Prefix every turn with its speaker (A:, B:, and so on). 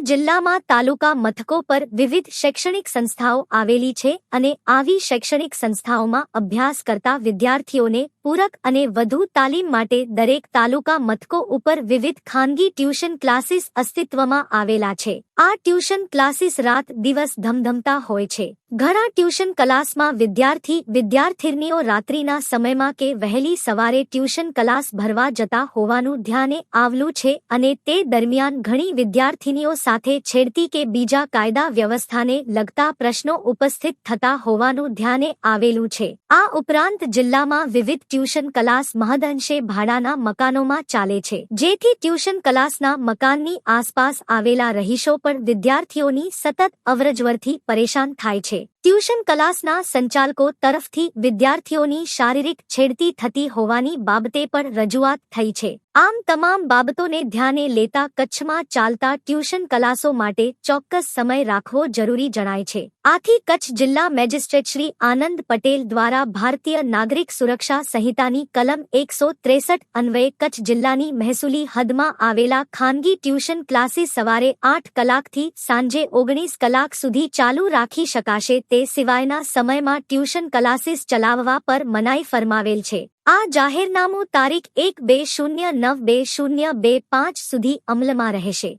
A: જિલ્લામાં તાલુકા મથકો પર વિવિધ શૈક્ષણિક સંસ્થાઓ આવેલી છે અને આવી શૈક્ષણિક સંસ્થાઓમાં અભ્યાસ કરતા વિદ્યાર્થીઓને પૂરક અને વધુ તાલીમ માટે દરેક તાલુકા મથકો ઉપર વિવિધ ખાનગી ટ્યુશન ક્લાસીસ અસ્તિત્વમાં આવેલા છે. આ ટ્યુશન ક્લાસીસ રાત દિવસ ધમધમતા હોય છે. ઘણા ટ્યુશન ક્લાસમાં વિદ્યાર્થી વિદ્યાર્થીનીઓ રાત્રિના સમયમાં કે વહેલી સવારે ટ્યુશન ક્લાસ ભરવા જતા હોવાનું ધ્યાને આવલું છે અને તે દરમિયાન ઘણી વિદ્યાર્થિનીઓ સાથે છેડતી કે બીજા કાયદા વ્યવસ્થાને લગતા પ્રશ્નો ઉપસ્થિત થતા હોવાનું ધ્યાને આવેલું છે. આ ઉપરાંત જિલ્લામાં વિવિધ ટ્યુશન ક્લાસ મહદઅંશે ભાડાના મકાનોમાં ચાલે છે. જેથી ટ્યુશન ક્લાસના મકાનની આસપાસ આવેલા રહીશો પણ વિદ્યાર્થીઓની સતત અવરજવરથી પરેશાન થાય છે. ટ્યુશન ક્લાસના સંચાલકો તરફથી વિદ્યાર્થીઓની શારીરિક છેડતી થતી હોવાની બાબતે પણ રજૂઆત થઈ છે. આમ તમામ બાબતોને ધ્યાને લેતા કચ્છમાં ચાલતા ટ્યુશન ક્લાસો માટે ચોક્કસ સમય રાખવો જરૂરી જણાય છે. આથી કચ્છ જિલ્લા મેજિસ્ટ્રેટ શ્રી આનંદ પટેલ દ્વારા ભારતીય નાગરિક સુરક્ષા સંહિતાની કલમ એકસો ત્રેસઠ અન્વયે કચ્છ જિલ્લાની મહેસૂલી હદમાં આવેલા ખાનગી ટ્યુશન ક્લાસીસ સવારે આઠ કલાકથી સાંજે ઓગણીસ કલાક સુધી ચાલુ રાખી શકાશે તે સિવાયના સમયમાં ટ્યુશન ક્લાસીસ ચલાવવા પર મનાઈ ફરમાવેલ છે. આ જાહેરનામું તારીખ એક બે શૂન્ય નવ બે શૂન્ય બે પાંચ સુધી અમલમાં રહેશે.